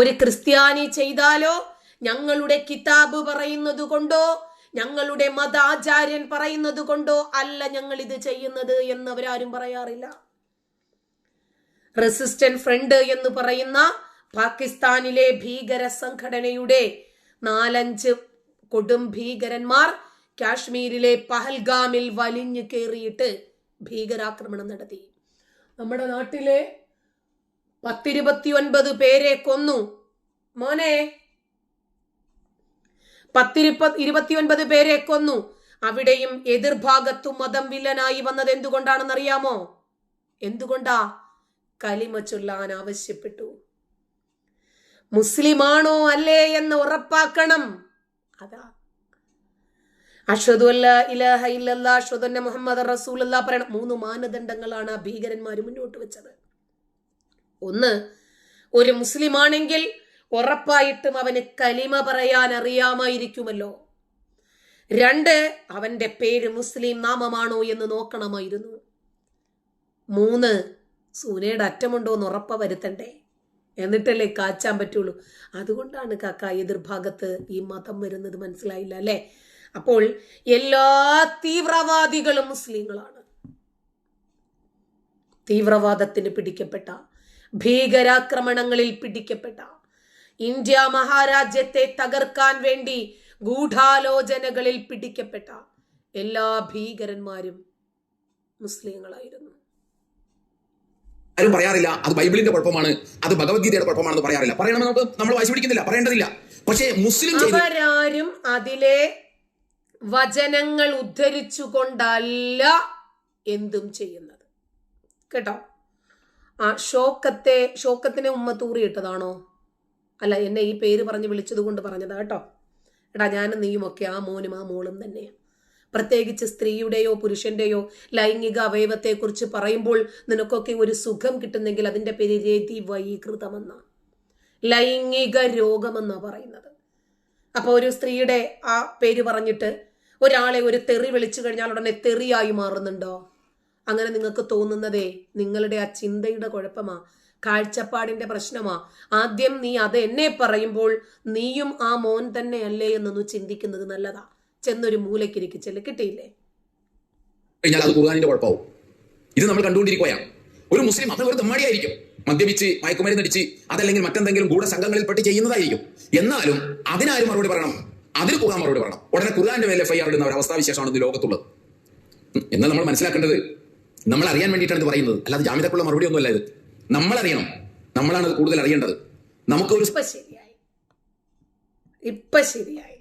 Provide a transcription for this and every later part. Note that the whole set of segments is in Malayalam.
ഒരു ക്രിസ്ത്യാനി ചെയ്താലോ? ഞങ്ങളുടെ കിതാബ് പറയുന്നത് കൊണ്ടോ? ഞങ്ങളുടെ മതാചാര്യൻ പറയുന്നത് കൊണ്ടോ? അല്ല ഞങ്ങൾ ഇത് ചെയ്യുന്നത് എന്ന് അവരാരും പറയാറില്ല. റെസിസ്റ്റന്റ് ഫ്രണ്ട് എന്ന് പറയുന്ന പാകിസ്ഥാനിലെ ഭീകര സംഘടനയുടെ നാലഞ്ച് കൊടും ഭീകരന്മാർ കാശ്മീരിലെ പഹൽഗാമിൽ വലിഞ്ഞു കയറിയിട്ട് ഭീകരാക്രമണം നടത്തി. നമ്മുടെ നാട്ടിലെ പത്തിരുപത്തി ഒൻപത് പേരെ കൊന്നു. മോനെ. പത്തിരുപ ഇരുപത്തിയൊൻപത് പേരെ കൊന്നു. അവിടെയും എതിർഭാഗത്തു മതം വില്ലനായി വന്നത് എന്തുകൊണ്ടാണെന്നറിയാമോ? എന്തുകൊണ്ടാ? കലിമ ചൊല്ലാൻ ആവശ്യപ്പെട്ടു. മുസ്ലിമാണോ അല്ലേ എന്ന് ഉറപ്പാക്കണം. അതാ. അല്ല ഇലാഹ ഇല്ലല്ലാ അന്ന മുഹമ്മദ് റസൂലുള്ള പറയണം. മൂന്ന് മാനദണ്ഡങ്ങളാണ് ഭീകരന്മാർ മുന്നോട്ട് വെച്ചത്. ഒന്ന് ഒരു മുസ്ലിമാണെങ്കിൽ ഉറപ്പായിട്ടും അവന് കലിമ പറയാൻ അറിയാമായിരിക്കുമല്ലോ രണ്ട് അവന്റെ പേര് മുസ്ലിം നാമമാണോ എന്ന് നോക്കണമായിരുന്നു. മൂന്ന് സൂനയുടെ അറ്റമുണ്ടോ എന്ന് ഉറപ്പ വരുത്തണ്ടേ? എന്നിട്ടല്ലേ കാച്ചാൻ പറ്റുള്ളൂ. അതുകൊണ്ടാണ് കാക്ക എതിർഭാഗത്ത് ഈ മതം വരുന്നത് മനസ്സിലായില്ല അല്ലേ? അപ്പോൾ എല്ലാ തീവ്രവാദികളും മുസ്ലിങ്ങളാണ്. തീവ്രവാദത്തിന് പിടിക്കപ്പെട്ട ഭീകരാക്രമണങ്ങളിൽ പിടിക്കപ്പെട്ട ഇന്ത്യ മഹാരാജ്യത്തെ തകർക്കാൻ വേണ്ടി ഗൂഢാലോചനകളിൽ പിടിക്കപ്പെട്ട എല്ലാ ഭീകരന്മാരും മുസ്ലിങ്ങളായിരുന്നു. ആരും പറയാറില്ല അത് ബൈബിളിന്റെ കുഴപ്പമാണ് അത് ഭഗവത്ഗീതയുടെ കുഴപ്പമാണെന്ന് പറയാറില്ല. പറയണമെന്ന് നമുക്ക് നമ്മൾ വായിച്ചു പിടിക്കുന്നില്ല പറയേണ്ടതില്ല. പക്ഷേ മുസ്ലിം അവരാരും അതിലെ വചനങ്ങൾ ഉദ്ധരിച്ചുകൊണ്ടല്ല എന്തും ചെയ്യുന്നത്. കേട്ടോ? ആ ഷോക്കത്തെ ഷോക്കത്തിനെ ഉമ്മ തൂറിയിട്ടതാണോ? അല്ല എന്നെ ഈ പേര് പറഞ്ഞ് വിളിച്ചത് കൊണ്ട് പറഞ്ഞതാ കേട്ടോ. എടാ ഞാനും നീയുമൊക്കെ ആ മോനും ആ മോളും തന്നെയാണ് പ്രത്യേകിച്ച് സ്ത്രീയുടെയോ പുരുഷന്റെയോ ലൈംഗിക അവയവത്തെക്കുറിച്ച് പറയുമ്പോൾ നിനക്കൊക്കെ ഒരു സുഖം കിട്ടുന്നെങ്കിൽ അതിന്റെ പേര് രതി വൈകൃതമെന്ന ലൈംഗിക രോഗമെന്നാണ് പറയുന്നത്. അപ്പോൾ ഒരു സ്ത്രീയുടെ ആ പേര് പറഞ്ഞിട്ട് ഒരാളെ ഒരു തെറി വിളിച്ചു കഴിഞ്ഞാൽ ഉടനെ തെറിയായി മാറുന്നുണ്ടോ? അങ്ങനെ നിങ്ങൾക്ക് തോന്നുന്നതേ നിങ്ങളുടെ ആ ചിന്തയുടെ കുഴപ്പമാ. കാഴ്ചപ്പാടിന്റെ പ്രശ്നമാ. ആദ്യം നീ അത് എന്നെ പറയുമ്പോൾ നീയും ആ മോൻ തന്നെ അല്ലേ എന്നൊന്ന് ചിന്തിക്കുന്നത് നല്ലതാ. ചെന്നൊരു മൂലക്കിരിക്ക് ചെല്ല്. കിട്ടിയില്ലേ? അത് ഇത് നമ്മൾ കണ്ടുകൊണ്ടിരിക്കുകയാണ്. ഒരു മുസ്ലിം അത് ഒരു തെമ്മാടിയായിരിക്കും മദ്യപിച്ച് മയക്കുമരുന്നടിച്ച് അതല്ലെങ്കിൽ മറ്റെന്തെങ്കിലും ഗൂഢസംഘങ്ങളിൽപ്പെട്ട് ചെയ്യുന്നതായിരിക്കും. എന്നാലും അതിനാരും മറുപടി പറയണം. അതിന് ഖുർആൻ മറുപടി പറയണം. ഉടനെ ഖുർആന്റെ മേലെ എഫ് ഐ ആർ ഇടുന്ന ഒരു അവസ്ഥാവിശേഷമാണ് ഇത് ലോകത്തുള്ളത്. എന്നാൽ നമ്മൾ മനസ്സിലാക്കേണ്ടത് നമ്മൾ അറിയാൻ വേണ്ടിയിട്ടാണ് ഇത് പറയുന്നത്. അല്ലാതെ ജാമ്യതക്കുള്ള മറുപടി ഒന്നുമല്ല ഇത്. നമ്മൾ അറിയണം നമ്മളാണ് അത് കൂടുതൽ അറിയേണ്ടത്. നമുക്ക് ഒരു ശരിയായി. ഇപ്പൊ ശരിയായി.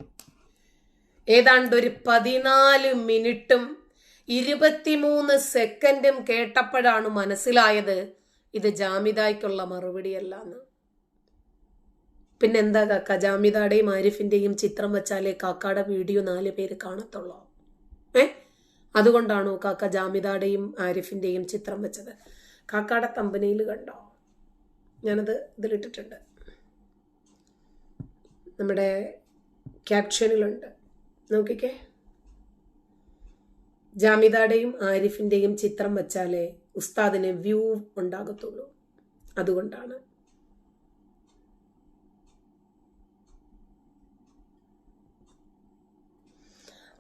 ഏതാണ്ട് ഒരു പതിനാല് മിനിറ്റും ഇരുപത്തിമൂന്ന് സെക്കൻഡും കേട്ടപ്പോഴാണ് മനസ്സിലായത് ഇത് ജാമിതായ്ക്കുള്ള മറുപടിയല്ല എന്ന് പിന്നെന്താ കാക്ക? ജാമിതാടെയും ആരിഫിന്റെയും ചിത്രം വെച്ചാലേ കാക്കയുടെ വീഡിയോ നാല് പേര് കാണത്തുള്ളൂ. ഏ? അതുകൊണ്ടാണോ കാക്ക ജാമിതാടെയും ആരിഫിന്റെയും ചിത്രം വെച്ചത്? കാക്കയുടെ കമ്പനിയിൽ കണ്ടോ? ഞാനത് ഇതിലിട്ടിട്ടുണ്ട്. നമ്മുടെ ക്യാപ്ഷനിലുണ്ട്. നോക്കിക്കേ. ജാമിതാടെയും ആരിഫിന്റെയും ചിത്രം വെച്ചാലേ ഉസ്താദിന് വ്യൂ ഉണ്ടാകത്തുള്ളൂ. അതുകൊണ്ടാണ്.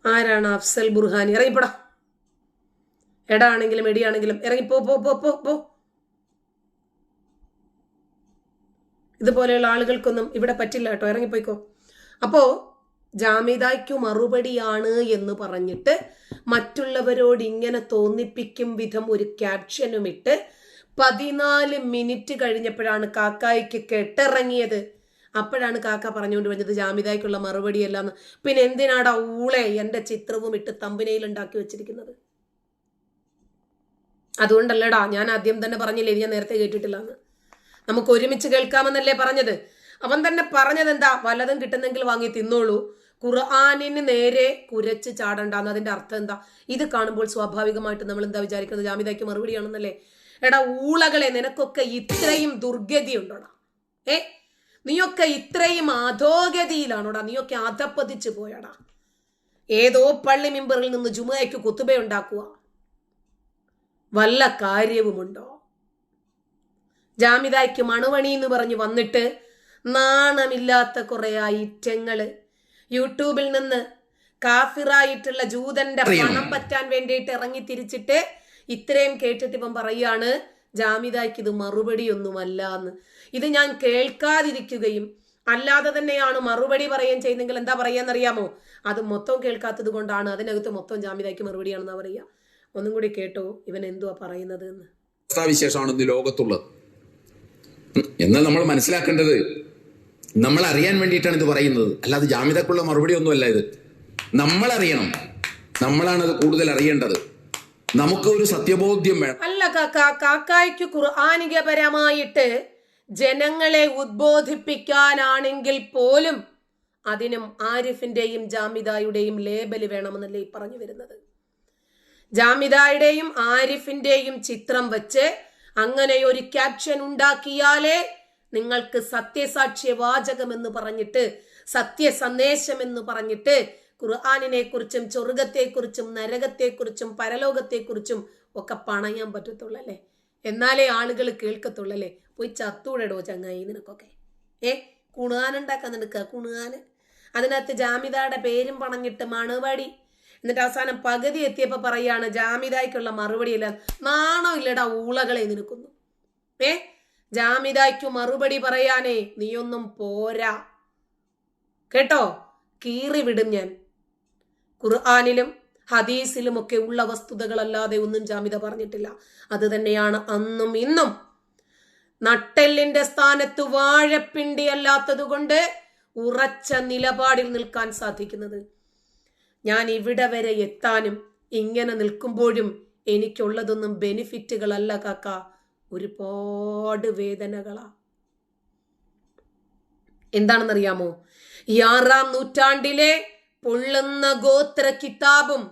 ആരാണ് അഫ്സൽ ബുർഹാനി? ഇറങ്ങിപ്പോടാ എടാ ആണെങ്കിലും എടിയാണെങ്കിലും ഇറങ്ങി പോ പോ പോ പോ പോ. ഇതുപോലെയുള്ള ആളുകൾക്കൊന്നും ഇവിടെ പറ്റില്ല കേട്ടോ. ഇറങ്ങിപ്പോയിക്കോ. അപ്പോ ജാമിതായ്ക്കു മറുപടിയാണ് എന്ന് പറഞ്ഞിട്ട് മറ്റുള്ളവരോട് ഇങ്ങനെ തോന്നിപ്പിക്കും വിധം ഒരു ക്യാപ്ഷനും ഇട്ട് പതിനാല് മിനിറ്റ് കഴിഞ്ഞപ്പോഴാണ് കാക്കായ്ക്ക് കെട്ടിറങ്ങിയത്. അപ്പോഴാണ് കാക്ക പറഞ്ഞുകൊണ്ട് വന്നത് ജാമിതായ്ക്കുള്ള മറുപടിയല്ല എന്ന് പിന്നെ എന്തിനാടാ ഊളെ എന്റെ ചിത്രവും ഇട്ട് തമ്പനയിൽ ഉണ്ടാക്കി വെച്ചിരിക്കുന്നത്? അതുകൊണ്ടല്ലടാ ഞാൻ ആദ്യം തന്നെ പറഞ്ഞില്ലേ ഞാൻ നേരത്തെ കേട്ടിട്ടില്ല എന്ന് നമുക്ക് ഒരുമിച്ച് കേൾക്കാമെന്നല്ലേ പറഞ്ഞത്? അവൻ തന്നെ പറഞ്ഞത് എന്താ വല്ലതും കിട്ടുന്നെങ്കിൽ വാങ്ങി തിന്നോളൂ. ഖുർആാനിന് നേരെ കുരച്ച് ചാടണ്ടെന്ന്. അതിന്റെ അർത്ഥം എന്താ? ഇത് കാണുമ്പോൾ സ്വാഭാവികമായിട്ട് നമ്മൾ എന്താ വിചാരിക്കുന്നത്? ജാമിതയ്ക്ക് മറുപടിയാണെന്നല്ലേ? എടാ ഊളകളെ നിനക്കൊക്കെ ഇത്രയും ദുർഗതി ഉണ്ടോടാ ഏ? നീയൊക്കെ ഇത്രയും അധോഗതിയിലാണോടാ? നീയൊക്കെ അധപ്പതിച്ചു പോയടാ. ഏതോ പള്ളി മിമ്പറിൽ നിന്ന് ജുമയ്ക്ക് കുത്തുബ ഉണ്ടാക്കുക. വല്ല കാര്യവുമുണ്ടോ? ജാമിതായ്ക്ക് മണുവണി എന്ന് പറഞ്ഞു വന്നിട്ട് നാണമില്ലാത്ത കുറെ ഐറ്റങ്ങൾ. യൂട്യൂബിൽ നിന്ന് കാഫിറായിട്ടുള്ള ജൂതന്റെ. പണം പറ്റാൻ വേണ്ടിയിട്ട് ഇറങ്ങി തിരിച്ചിട്ട് ഇത്രയും കേട്ടിട്ട് ഇപ്പം പറയാണ് ജാമിതായ്ക്ക് ഇത് മറുപടി ഒന്നുമല്ല എന്ന് ഇത് ഞാൻ കേൾക്കാതിരിക്കുകയും അല്ലാതെ തന്നെയാണ് മറുപടി പറയുകയും ചെയ്യുന്നെങ്കിൽ എന്താ പറയാന്നറിയാമോ? അത് മൊത്തം കേൾക്കാത്തത് കൊണ്ടാണ്. അതിനകത്ത് മൊത്തം ജാമിതായ്ക്ക് മറുപടിയാണെന്നാ പറയാ ഒന്നും കൂടി കേട്ടോ ഇവൻ എന്തുവാ പറയുന്നത് എന്ന് അവസ്ഥാവിശേഷമാണ് ഇന്ന് ലോകത്തുള്ളത്? എന്നാൽ നമ്മൾ മനസ്സിലാക്കേണ്ടത് നമ്മൾ അറിയാൻ വേണ്ടിയിട്ടാണ് ഇത് പറയുന്നത്. അല്ലാതെ ജാമ്യതക്കുള്ള മറുപടി ഒന്നുമല്ല ഇത്. നമ്മൾ അറിയണം നമ്മളാണ് അത് കൂടുതൽ അറിയേണ്ടത്. നമുക്ക് ഒരു സത്യബോധ്യം വേണം. അല്ല കാക്ക കാക്കായ്ക്ക് ഖുർആാനികപരമായിട്ട് ജനങ്ങളെ ഉദ്ബോധിപ്പിക്കാനാണെങ്കിൽ പോലും അതിനും ആരിഫിന്റെയും ജാമിദായുടെയും ലേബൽ വേണമെന്നല്ലേ ഈ പറഞ്ഞു വരുന്നത്. ജാമിദായുടെയും ആരിഫിന്റെയും ചിത്രം വെച്ച് അങ്ങനെ ഒരു ക്യാപ്ഷൻ ഉണ്ടാക്കിയാലേ നിങ്ങൾക്ക് സത്യസാക്ഷ്യ വാചകം എന്ന് പറഞ്ഞിട്ട് സത്യ സന്ദേശം എന്ന് പറഞ്ഞിട്ട് ഖുർആാനിനെ കുറിച്ചും ചൊറുകത്തെക്കുറിച്ചും നരകത്തെക്കുറിച്ചും പരലോകത്തെക്കുറിച്ചും ഒക്കെ പണയാൻ പറ്റത്തുള്ളൂ അല്ലേ എന്നാലേ ആളുകൾ കേൾക്കത്തുള്ളല്ലേ? പോയി ചത്തൂടെടോ ചങ്ങായി നിനക്കൊക്കെ. ഏ കുണുകാനുണ്ടാക്കാൻ നിനക്ക് കുണുകാന്? അതിനകത്ത് ജാമിതയുടെ പേരും പണഞ്ഞിട്ട് മണുപടി. എന്നിട്ട് അവസാനം പകുതി എത്തിയപ്പോൾ പറയാണ് ജാമിതായ്ക്കുള്ള മറുപടിയല്ല നാണോ ഇല്ലടാ ഊളകളെ നിൽക്കുന്നു ഏ? ജാമിതായ്ക്കു മറുപടി പറയാനേ നീയൊന്നും പോരാ. കേട്ടോ? കീറി വിടും ഞാൻ. ഖുർആാനിലും ഹദീസിലും ഒക്കെ ഉള്ള വസ്തുതകളല്ലാതെ ഒന്നും ജാമിത പറഞ്ഞിട്ടില്ല. അത് തന്നെയാണ് അന്നും ഇന്നും. നട്ടെല്ലിന്റെ സ്ഥാനത്ത് വാഴപ്പിണ്ടി അല്ലാത്തത് കൊണ്ട് ഉറച്ച നിലപാടിൽ നിൽക്കാൻ സാധിക്കുന്നത്. ഞാൻ ഇവിടെ വരെ എത്താനും ഇങ്ങനെ നിൽക്കുമ്പോഴും എനിക്കുള്ളതൊന്നും ബെനിഫിറ്റുകളല്ല കാക്ക. ഒരുപാട് വേദനകളാ. എന്താണെന്നറിയാമോ? ഈ ആറാം നൂറ്റാണ്ടിലെ പൊള്ളുന്ന ഗോത്ര കിതാബും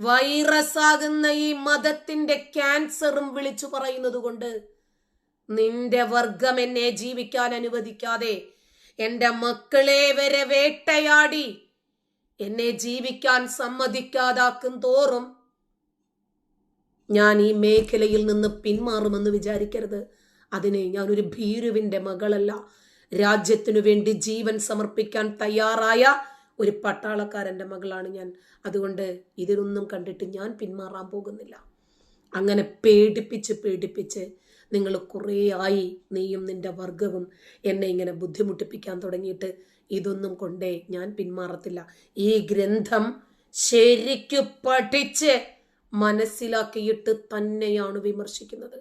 വൈറസ് ആകുന്ന ഈ മതത്തിന്റെ ക്യാൻസറും വിളിച്ചു പറയുന്നത് കൊണ്ട് നിന്റെ വർഗം എന്നെ ജീവിക്കാൻ അനുവദിക്കാതെ എന്റെ മക്കളെ വരെ വേട്ടയാടി എന്നെ ജീവിക്കാൻ സമ്മതിക്കാതാക്കും തോറും ഞാൻ ഈ മേഖലയിൽ നിന്ന് പിന്മാറുമെന്ന് വിചാരിക്കരുത്. അതിനെ ഞാനൊരു ഭീരുവിന്റെ മകളല്ല. രാജ്യത്തിനു വേണ്ടി ജീവൻ സമർപ്പിക്കാൻ തയ്യാറായ ഒരു പട്ടാളക്കാരന്റെ മകളാണ് ഞാൻ. അതുകൊണ്ട് ഇതിനൊന്നും കണ്ടിട്ട് ഞാൻ പിന്മാറാൻ പോകുന്നില്ല. അങ്ങനെ പേടിപ്പിച്ച് പേടിപ്പിച്ച് നിങ്ങൾ കുറേ ആയി നീയും നിന്റെ വർഗവും എന്നെ ഇങ്ങനെ ബുദ്ധിമുട്ടിപ്പിക്കാൻ തുടങ്ങിയിട്ട് ഇതൊന്നും കൊണ്ടേ ഞാൻ പിന്മാറത്തില്ല. ഈ ഗ്രന്ഥം ശരിക്കു പഠിച്ച് മനസ്സിലാക്കിയിട്ട് തന്നെയാണ് വിമർശിക്കുന്നത്.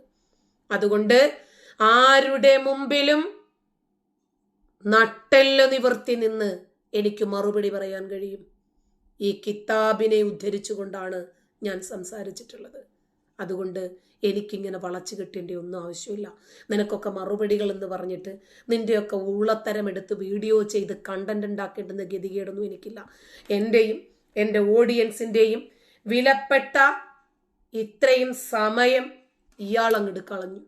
അതുകൊണ്ട് ആരുടെ മുമ്പിലും നട്ടെല്ല് നിവർത്തി നിന്ന് എനിക്ക് മറുപടി പറയാൻ കഴിയും. ഈ കിതാബിനെ ഉദ്ധരിച്ചുകൊണ്ടാണ് ഞാൻ സംസാരിച്ചിട്ടുള്ളത്. അതുകൊണ്ട് എനിക്കിങ്ങനെ വളച്ചു കിട്ടേണ്ട ഒന്നും ആവശ്യമില്ല. നിനക്കൊക്കെ മറുപടികൾ എന്ന് പറഞ്ഞിട്ട് നിന്റെയൊക്കെ ഉള്ളത്തരം എടുത്ത് വീഡിയോ ചെയ്ത് കണ്ടന്റ് ഉണ്ടാക്കേണ്ടുന്ന ഗതികേടൊന്നും എനിക്കില്ല. എന്റെയും എന്റെ ഓഡിയൻസിന്റെയും വിലപ്പെട്ട ഇത്രയും സമയം ഇയാൾ കളഞ്ഞു.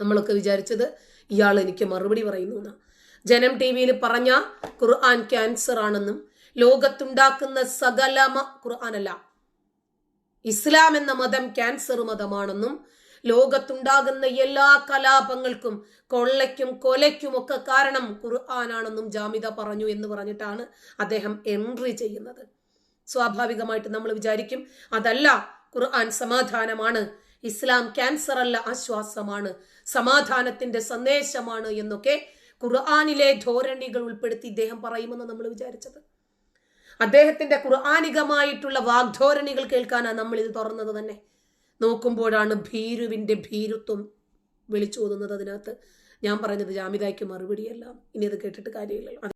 നമ്മളൊക്കെ വിചാരിച്ചത് ഇയാൾ എനിക്ക് മറുപടി പറയുന്നു എന്നാണ് ജനം ടി വിയിൽ പറഞ്ഞ ഖുർആൻ ക്യാൻസർ ആണെന്നും ലോകത്തുണ്ടാക്കുന്ന സകലമ ഖുർആനല്ല ഇസ്ലാം എന്ന മതം ക്യാൻസർ മതമാണെന്നും ലോകത്തുണ്ടാകുന്ന എല്ലാ കലാപങ്ങൾക്കും കൊള്ളയ്ക്കും കൊലയ്ക്കും ഒക്കെ കാരണം ഖുർആാനാണെന്നും ജാമിദ പറഞ്ഞു എന്ന് പറഞ്ഞിട്ടാണ് അദ്ദേഹം എൻട്രി ചെയ്യുന്നത്. സ്വാഭാവികമായിട്ട് നമ്മൾ വിചാരിക്കും അതല്ല ഖുർആൻ സമാധാനമാണ് ഇസ്ലാം ക്യാൻസർ അല്ല ആശ്വാസമാണ് സമാധാനത്തിന്റെ സന്ദേശമാണ് എന്നൊക്കെ ഖുർആാനിലെ ധോരണികൾ ഉൾപ്പെടുത്തി ഇദ്ദേഹം പറയുമെന്ന് നമ്മൾ വിചാരിച്ചത്. അദ്ദേഹത്തിന്റെ ഖുർആാനികമായിട്ടുള്ള വാഗ്ധോരണികൾ കേൾക്കാനാണ് നമ്മൾ ഇത് തുറന്നത് തന്നെ. നോക്കുമ്പോഴാണ് ഭീരുവിന്റെ ഭീരുത്വം വിളിച്ചു ഓതുന്നത് അതിനകത്ത്. ഞാൻ പറഞ്ഞത് ജാമിതായ്ക്ക് മറുപടിയല്ല. ഇനി അത് കേട്ടിട്ട് കാര്യമില്ലല്ലോ.